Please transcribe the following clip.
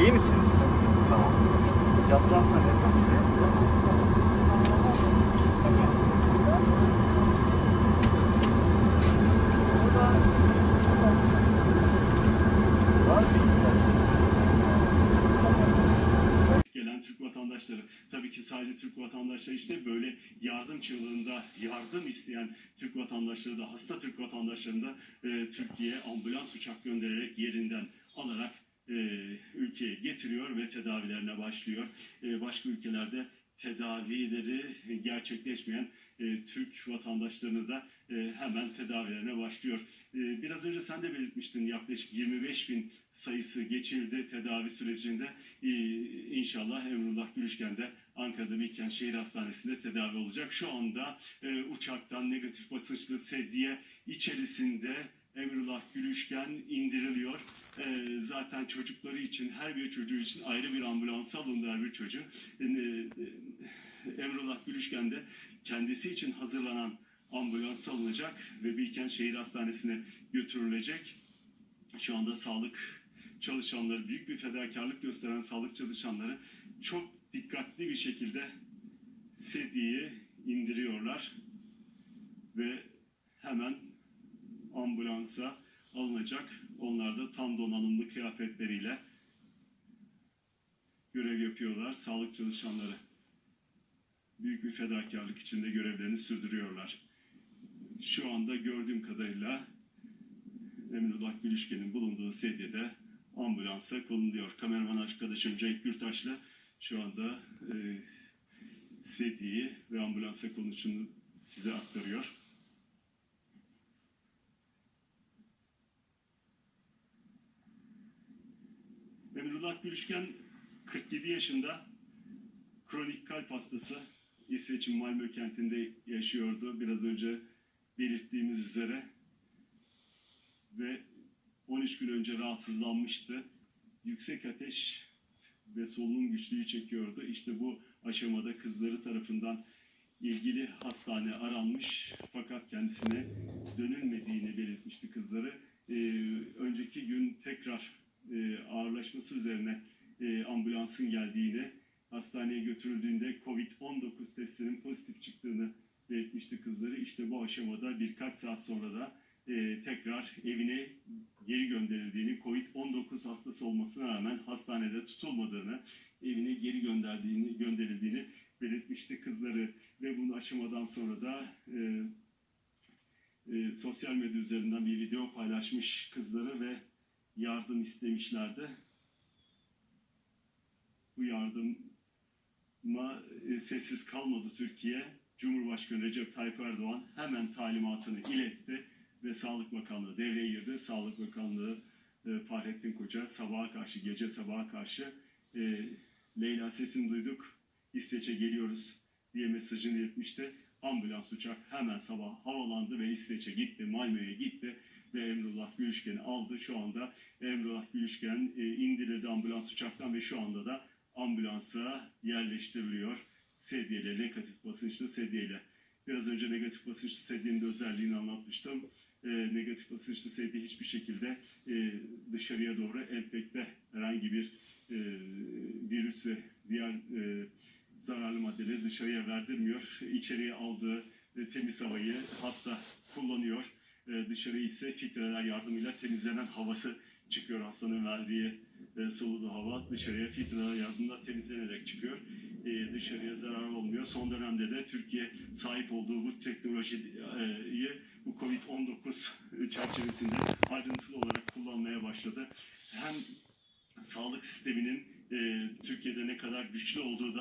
İyi misiniz? Tamam. Yaslanma. gelen Türk vatandaşları tabii ki sadece Türk vatandaşları işte böyle yardım çığlığında yardım isteyen Türk vatandaşları da hasta Türk vatandaşlarını da e, Türkiye'ye ambulans uçak göndererek yerinden alarak e, ülkeye getiriyor ve tedavilerine başlıyor. E, başka ülkelerde tedavileri gerçekleşmeyen e, Türk vatandaşlarını da e, hemen tedavilerine başlıyor. E, biraz önce sen de belirtmiştin yaklaşık 25 bin sayısı geçildi tedavi sürecinde. Ee, İnşallah Emrullah Gülüşken de Ankara'da Bilkent Şehir Hastanesi'nde tedavi olacak. Şu anda e, uçaktan negatif basınçlı sedye içerisinde Emrullah Gülüşken indiriliyor. E, zaten çocukları için, her bir çocuğu için ayrı bir ambulans alındı bir çocuğu. E, e, Emrullah Gülüşken de kendisi için hazırlanan ambulans alınacak ve Bilkent Şehir Hastanesi'ne götürülecek. Şu anda sağlık çalışanları, büyük bir fedakarlık gösteren sağlık çalışanları çok dikkatli bir şekilde sedyeyi indiriyorlar ve hemen ambulansa alınacak. Onlar da tam donanımlı kıyafetleriyle görev yapıyorlar. Sağlık çalışanları büyük bir fedakarlık içinde görevlerini sürdürüyorlar. Şu anda gördüğüm kadarıyla Emrullah Gülüşken'in bulunduğu sedyede ambulansa konuluyor. Kameraman arkadaşım Cenk Gürtaş'la şu anda e, sedyeyi ve ambulansa konuşunu size aktarıyor. Emrullah Gülüşken 47 yaşında kronik kalp hastası. İsveç'in Malmö kentinde yaşıyordu. Biraz önce belirttiğimiz üzere ve 13 gün önce rahatsızlanmıştı. Yüksek ateş ve solunum güçlüğü çekiyordu. İşte bu aşamada kızları tarafından ilgili hastane aranmış fakat kendisine dönülmediğini belirtmişti kızları. Ee, önceki gün tekrar e, ağırlaşması üzerine e, ambulansın geldiğini, hastaneye götürüldüğünde COVID-19 testinin pozitif çıktığını belirtmişti kızları. İşte bu aşamada birkaç saat sonra da e, tekrar evine geri gönderildiğini, Covid-19 hastası olmasına rağmen hastanede tutulmadığını, evine geri gönderdiğini, gönderildiğini belirtmişti kızları ve bunu aşamadan sonra da e, e, sosyal medya üzerinden bir video paylaşmış kızları yardım istemişlerdi. Bu yardıma e, sessiz kalmadı Türkiye. Cumhurbaşkanı Recep Tayyip Erdoğan hemen talimatını iletti ve Sağlık Bakanlığı devreye girdi. Sağlık Bakanlığı e, Fahrettin Koca sabaha karşı, gece sabaha karşı e, Leyla sesini duyduk, İsveç'e geliyoruz diye mesajını iletmişti. Ambulans uçak hemen sabah havalandı ve İsveç'e gitti, Malmö'ye gitti ve Emrullah Gülüşken'i aldı. Şu anda Emrullah Gülüşken e, indirildi ambulans uçaktan ve şu anda da ambulansa yerleştiriliyor. Sedyeyle, negatif basınçlı sedyeyle. Biraz önce negatif basınçlı sedyenin özelliğini anlatmıştım. E, negatif basınçlı sedye hiçbir şekilde e, dışarıya doğru enfekte herhangi bir e, virüs ve diğer e, zararlı maddeleri dışarıya verdirmiyor. İçeriye aldığı e, temiz havayı hasta kullanıyor. E, dışarı ise filtreler yardımıyla temizlenen havası çıkıyor hastanın verdiği e, soluduğu hava dışarıya filtreler yardımıyla temizlenerek çıkıyor. E, dışarıya zarar olmuyor. Son dönemde de Türkiye sahip olduğu bu teknolojiyi bu Covid-19 çerçevesinde ayrıntılı olarak kullanmaya başladı. Hem sağlık sisteminin e, Türkiye'de ne kadar güçlü olduğu da